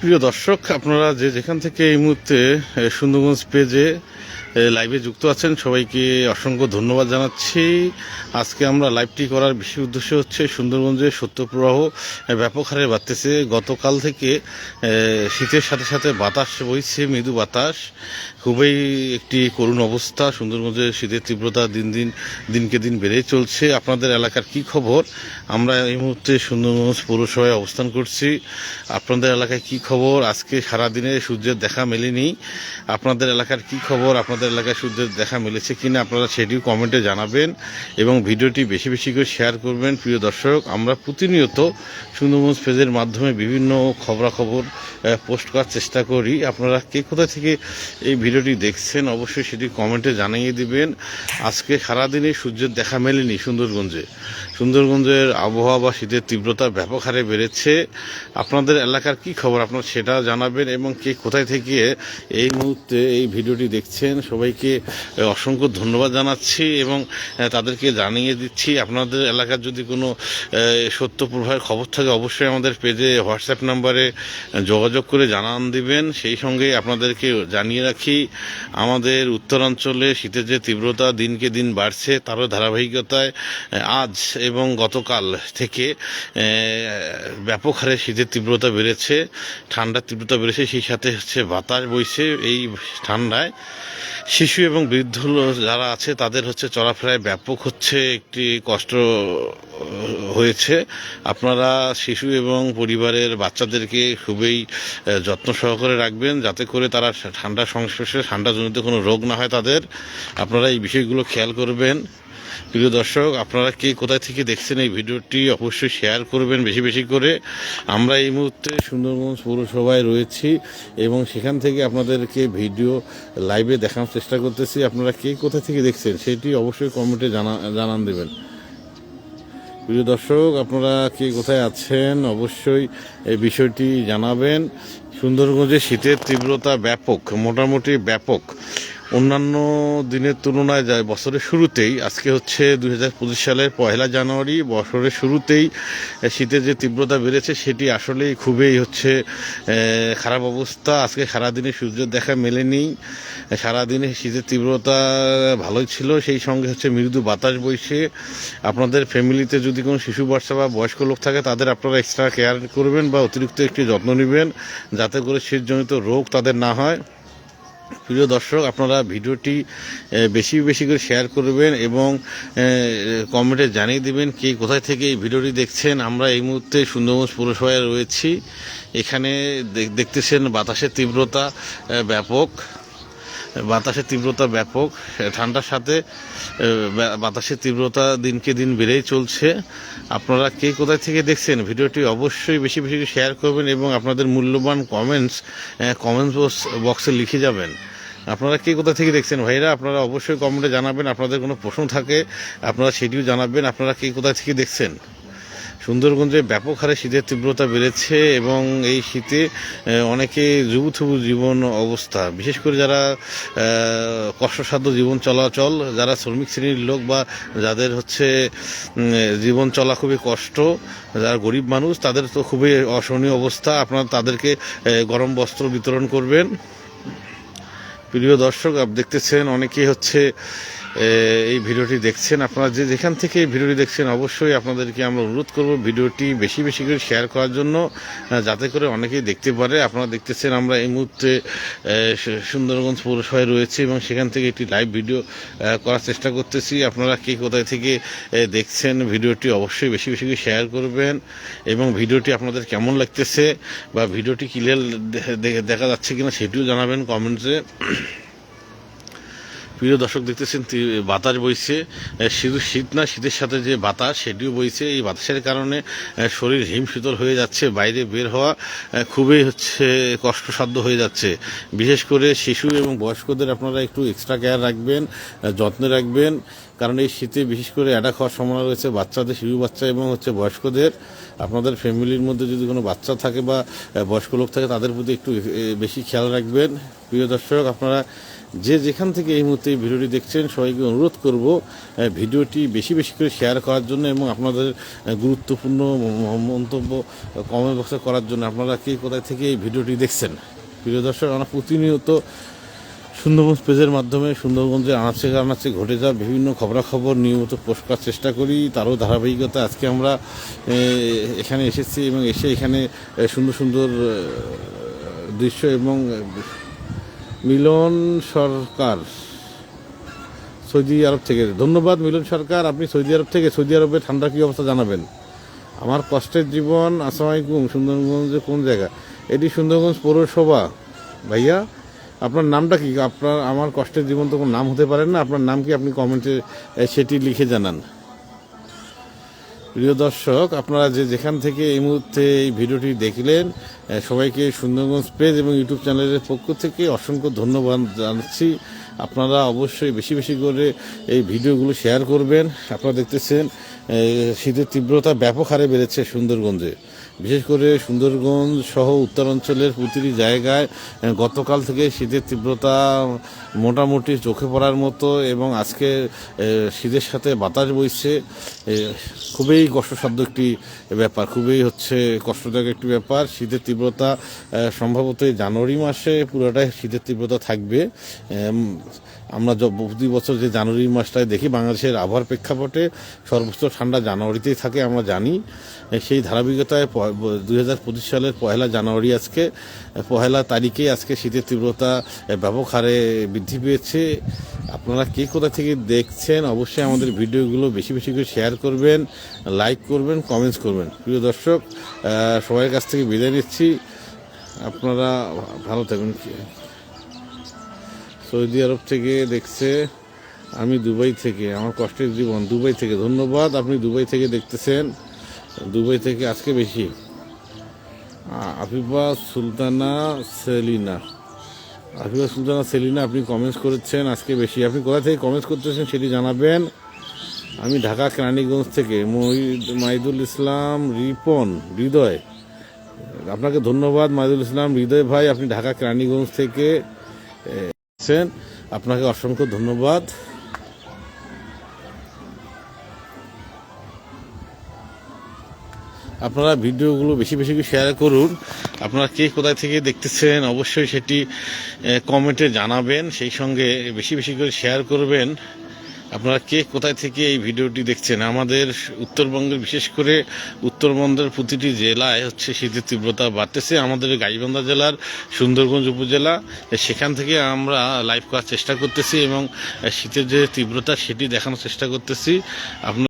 প্রিয় দর্শক আপনারা যে যেখান থেকে এই মুহূর্তে সুন্দরগঞ্জ পেজে লাইভে যুক্ত আছেন। সবাইকে অসংখ্য ধন্যবাদ জানাচ্ছি। আজকে আমরা লাইভটি করার বিশেষ উদ্দেশ্য হচ্ছে সুন্দরগঞ্জে সত্যপ্রবাহ ব্যাপক হারে বাড়তেছে। গতকাল থেকে শীতের সাথে সাথে বাতাস বইছে, মৃদু বাতাস। খুবই একটি করুণ অবস্থা। সুন্দরগঞ্জের শীতের তীব্রতা দিন দিন, দিনকে দিন বেড়েই চলছে। আপনাদের এলাকার কি খবর? আমরা এই মুহূর্তে সুন্দরগঞ্জ পৌরসভায় অবস্থান করছি। আপনাদের এলাকায় কি খবর? আজকে সারাদিনে সূর্যের দেখা মেলেনি। আপনাদের এলাকার কি খবর? আপনাদের এলাকায় সূর্যের দেখা মিলেছে কিনা আপনারা সেটিও কমেন্টে জানাবেন এবং ভিডিওটি বেশি বেশি করে শেয়ার করবেন। প্রিয় দর্শক, আমরা প্রতিনিয়ত সুন্দরগঞ্জ পেজের মাধ্যমে বিভিন্ন খবরাখবর পোস্ট করার চেষ্টা করি। আপনারা কে কোথা থেকে এই ভিডিওটি দেখছেন অবশ্যই সেটি কমেন্টে জানিয়ে দিবেন। আজকে সারাদিনে সূর্যের দেখা মেলেনি সুন্দরগঞ্জে। সুন্দরগঞ্জের আবহাওয়া বা শীতের তীব্রতা ব্যাপক হারে বেড়েছে। আপনাদের এলাকার কি খবর আপনারা সেটা জানাবেন এবং কে কোথায় থেকে এই মুহূর্তে এই ভিডিওটি দেখছেন সবাইকে অসংখ্য ধন্যবাদ জানাচ্ছি এবং তাদেরকে জানিয়ে দিচ্ছি। আপনাদের এলাকার যদি কোনো সত্য প্রভাবের খবর থাকে, অবশ্যই আমাদের পেজে হোয়াটসঅ্যাপ নাম্বারে যোগাযোগ করে জানান দিবেন। সেই সঙ্গে আপনাদেরকে জানিয়ে রাখি, আমাদের উত্তরাঞ্চলে শীতের যে তীব্রতা দিনকে দিন বাড়ছে, তারও ধারাবাহিকতায় আজ এবং গতকাল থেকে ব্যাপক হারে শীতের তীব্রতা বেড়েছে। ঠান্ডার তীব্রতা বেড়েছে, সেই সাথে হচ্ছে বাতাস বইছে। এই ঠান্ডায় শিশু এবং বৃদ্ধ যারা আছে, তাদের হচ্ছে চলাফেরায় ব্যাপক হচ্ছে একটি কষ্ট হয়েছে। আপনারা শিশু এবং পরিবারের বাচ্চাদেরকে খুবই যত্ন সহকারে রাখবেন, যাতে করে তারা ঠান্ডা সংস্পর্শে ঠান্ডাজনিত কোনো রোগ না হয় তাদের। আপনারা এই বিষয়গুলো খেয়াল করবেন। প্রিয় দর্শক, আপনারা কে কোথায় থেকে দেখছেন এই ভিডিওটি অবশ্যই শেয়ার করবেন বেশি বেশি করে। আমরা এই মুহূর্তে সুন্দরগঞ্জ পৌরসভায় রয়েছি এবং সেখান থেকে আপনাদেরকে ভিডিও লাইভে দেখানোর চেষ্টা করতেছি। আপনারা কে কোথা থেকে দেখছেন সেটি অবশ্যই কমেন্টে জানা, জানান দেবেন। প্রিয় দর্শক, আপনারা কে কোথায় আছেন অবশ্যই এই বিষয়টি জানাবেন। সুন্দরগঞ্জে শীতের তীব্রতা ব্যাপক, মোটামুটি ব্যাপক। অন্যান্য দিনের তুলনায় যায় বছরের শুরুতেই। আজকে হচ্ছে দু হাজার পঁচিশ সালের পয়লা জানুয়ারি, বছরের শুরুতেই শীতের যে তীব্রতা বেড়েছে, সেটি আসলেই খুবই হচ্ছে খারাপ অবস্থা। আজকে সারাদিনে সূর্যের দেখা মেলেনি। সারাদিনে শীতের তীব্রতা ভালোই ছিল। সেই সঙ্গে হচ্ছে মৃদু বাতাস বইছে। আপনাদের ফ্যামিলিতে যদি কোনো শিশু বাচ্চা বা বয়স্ক লোক থাকে, তাদের আপনারা এক্সট্রা কেয়ার করবেন বা অতিরিক্ত একটি যত্ন নেবেন, যাতে করে শীতজনিত রোগ তাদের না হয়। প্রিয় দর্শক, আপনারা ভিডিওটি বেশি বেশি করে শেয়ার করবেন এবং কমেন্টে জানিয়ে দেবেন কে কোথায় থেকে এই ভিডিওটি দেখছেন। আমরা এই মুহূর্তে সুন্দরবন পুরসভায় রয়েছি। এখানে দেখ- দেখতেছেন বাতাসের তীব্রতা ব্যাপক। বাতাসের তীব্রতা ব্যাপক, ঠান্ডার সাথে বাতাসের তীব্রতা দিনকে দিন বেড়েই চলছে। আপনারা কে কোথায় থেকে দেখছেন ভিডিওটি অবশ্যই বেশি বেশি শেয়ার করবেন এবং আপনাদের মূল্যবান কমেন্টস কমেন্টস বক্সে লিখে যাবেন। আপনারা কে কোথা থেকে দেখছেন ভাইরা? আপনারা অবশ্যই কমেন্টে জানাবেন। আপনাদের কোনো প্রশ্ন থাকে, আপনারা সেটিও জানাবেন। আপনারা কে কোথা থেকে দেখছেন? সুন্দরগঞ্জে ব্যাপক হারে শীতের তীব্রতা বেড়েছে এবং এই শীতে অনেকে যুবথুবু জীবন অবস্থা। বিশেষ করে যারা কষ্টসাধ্য জীবন চলাচল, যারা শ্রমিক শ্রেণির লোক বা যাদের হচ্ছে জীবন চলা খুবই কষ্ট, যারা গরিব মানুষ, তাদের তো খুবই অসহনীয় অবস্থা। আপনারা তাদেরকে গরম বস্ত্র বিতরণ করবেন। প্রিয় দর্শক, আপ দেখতেছেন অনেকেই হচ্ছে এই ভিডিওটি দেখছেন আপনারা যে যেখান থেকে এই ভিডিওটি দেখছেন, অবশ্যই আপনাদেরকে আমরা অনুরোধ করব ভিডিওটি বেশি বেশি করে শেয়ার করার জন্য যাতে করে অনেকেই দেখতে পারে। আপনারা দেখতেছেন আমরা এই মুহূর্তে সুন্দরগঞ্জ পৌরসভায় রয়েছে এবং সেখান থেকে একটি লাইভ ভিডিও করার চেষ্টা করতেছি। আপনারা কে কোথায় থেকে দেখছেন ভিডিওটি অবশ্যই বেশি বেশি করে শেয়ার করবেন এবং ভিডিওটি আপনাদের কেমন লাগতেছে বা ভিডিওটি ক্লিয়ার দেখা যাচ্ছে কিনা সেটিও জানাবেন কমেন্টসে। প্রিয় দর্শক দেখতেছেন বাতাস বইছে শুধু শীত না, শীতের সাথে যে বাতাস, সেটিও বইছে। এই বাতাসের কারণে শরীর হিম শীতল হয়ে যাচ্ছে, বাইরে বের হওয়া খুবই হচ্ছে কষ্টসাধ্য হয়ে যাচ্ছে। বিশেষ করে শিশু এবং বয়স্কদের আপনারা একটু এক্সট্রা কেয়ার রাখবেন যত্নে রাখবেন, কারণ এই শীতে বিশেষ করে অ্যাটাক হওয়ার সম্ভাবনা রয়েছে বাচ্চাদের, শিশু বাচ্চা এবং হচ্ছে বয়স্কদের। আপনাদের ফ্যামিলির মধ্যে যদি কোনো বাচ্চা থাকে বা বয়স্ক লোক থাকে, তাদের প্রতি একটু বেশি খেয়াল রাখবেন। প্রিয় দর্শক, আপনারা যে যেখান থেকে এই মুহূর্তে এই ভিডিওটি দেখছেন, সবাইকে অনুরোধ করব ভিডিওটি বেশি বেশি করে শেয়ার করার জন্য এবং আপনাদের গুরুত্বপূর্ণ মন্তব্য কমেন্ট বক্সে করার জন্য। আপনারা কে কোথায় থেকে এই ভিডিওটি দেখছেন? প্রিয় দর্শক, আমরা প্রতিনিয়ত সুন্দরবন পেজের মাধ্যমে সুন্দরগঞ্জে আনাচে আনাচে ঘটে যাওয়া বিভিন্ন খবরাখবর নিয়মিত পোস্ট করার চেষ্টা করি। তারও ধারাবাহিকতা আজকে আমরা এখানে এসেছি এবং এসে এখানে সুন্দর সুন্দর দৃশ্য এবং মিলন সরকার, সৌদি আরব থেকে। ধন্যবাদ মিলন সরকার, আপনি সৌদি আরব থেকে, সৌদি আরবে ঠান্ডা কী অবস্থা জানাবেন? আমার কষ্টের জীবন, আসসালামু আলাইকুম, সুন্দরগঞ্জে কোন জায়গা? এটি সুন্দরগঞ্জ পৌরসভা। ভাইয়া, আপনার নামটা কি? আপনার, আমার কষ্টের জীবন তো কোনো নাম হতে পারে না। আপনার নাম কি আপনি কমেন্টে সেটি লিখে জানান। প্রিয় দর্শক, আপনারা যে যেখান থেকে এই মুহূর্তে এই ভিডিওটি দেখলেন সবাইকে সুন্দরগঞ্জ পেজ এবং ইউটিউব চ্যানেলের পক্ষ থেকে অসংখ্য ধন্যবাদ জানাচ্ছি। আপনারা অবশ্যই বেশি বেশি করে এই ভিডিওগুলো শেয়ার করবেন। আপনারা দেখতেছেন শীতের তীব্রতা ব্যাপক হারে বেড়েছে সুন্দরগঞ্জে। বিশেষ করে সুন্দরগঞ্জ সহ উত্তরাঞ্চলের প্রতিটি জায়গায় গতকাল থেকে শীতের তীব্রতা মোটামুটি চোখে পড়ার মতো এবং আজকে শীতের সাথে বাতাস বইছে। খুবই কষ্টসাধ্য একটি ব্যাপার, খুবই হচ্ছে কষ্টদায়ক একটি ব্যাপার। শীতের তীব্রতা সম্ভবত জানুয়ারি মাসে পুরোটাই শীতের তীব্রতা থাকবে। আমরা প্রতি বছর যে জানুয়ারি মাসটায় দেখি বাংলাদেশের আবহাওয়ার প্রেক্ষাপটে সর্বোচ্চ ঠান্ডা জানুয়ারিতেই থাকে, আমরা জানি। সেই ধারাবাহিকতায় দুই হাজার পঁচিশ সালের পহেলা জানুয়ারি আজকে পহেলা তারিখে আজকে শীতের তীব্রতা ব্যাপক হারে বৃদ্ধি পেয়েছে। আপনারা কে কোথা থেকে দেখছেন অবশ্যই আমাদের ভিডিওগুলো বেশি বেশি করে শেয়ার করবেন, লাইক করবেন, কমেন্টস করবেন। প্রিয় দর্শক সবার কাছ থেকে বিদায় নিচ্ছি। আপনারা ভালো থাকবেন সৌদি আরব থেকে দেখছে, আমি দুবাই থেকে, আমার কষ্টের জীবন দুবাই থেকে। ধন্যবাদ, আপনি দুবাই থেকে দেখতেছেন। দুবাই থেকে আজকে বেশি। আফিফা সুলতানা সেলিনা। আফিফা সুলতানা সেলিনা, আপনি কমেন্টস করেছেন আজকে বেশি। আপনি কোথা থেকে কমেন্টস করতেছেন সেটি জানাবেন। আমি ঢাকা কেরানীগঞ্জ থেকে মাইদুল ইসলাম, রিপন, হৃদয়। আপনাকে ধন্যবাদ, মাইদুল ইসলাম, হৃদয় ভাই, আপনি ঢাকা কেরানীগঞ্জ থেকে আছেন আপনাকে অসংখ্য ধন্যবাদ। আপনারা ভিডিওগুলো বেশি বেশি করে শেয়ার করুন। আপনারা কে কোথায় থেকে দেখতেছেন, অবশ্যই সেটি কমেন্টে জানাবেন। সেই সঙ্গে বেশি বেশি করে শেয়ার করবেন। আপনারা কে কোথায় থেকে এই ভিডিওটি দেখছেন? আমাদের উত্তরবঙ্গের, বিশেষ করে উত্তরবঙ্গের প্রতিটি জেলায় হচ্ছে শীতের তীব্রতা বাড়তেছে। আমাদের গাইবান্ধা জেলার, সুন্দরগঞ্জ উপজেলা, সেখান থেকে আমরা লাইভ করার চেষ্টা করতেছি এবং শীতের যে তীব্রতা, সেটি দেখানোর চেষ্টা করতেছি। আপনার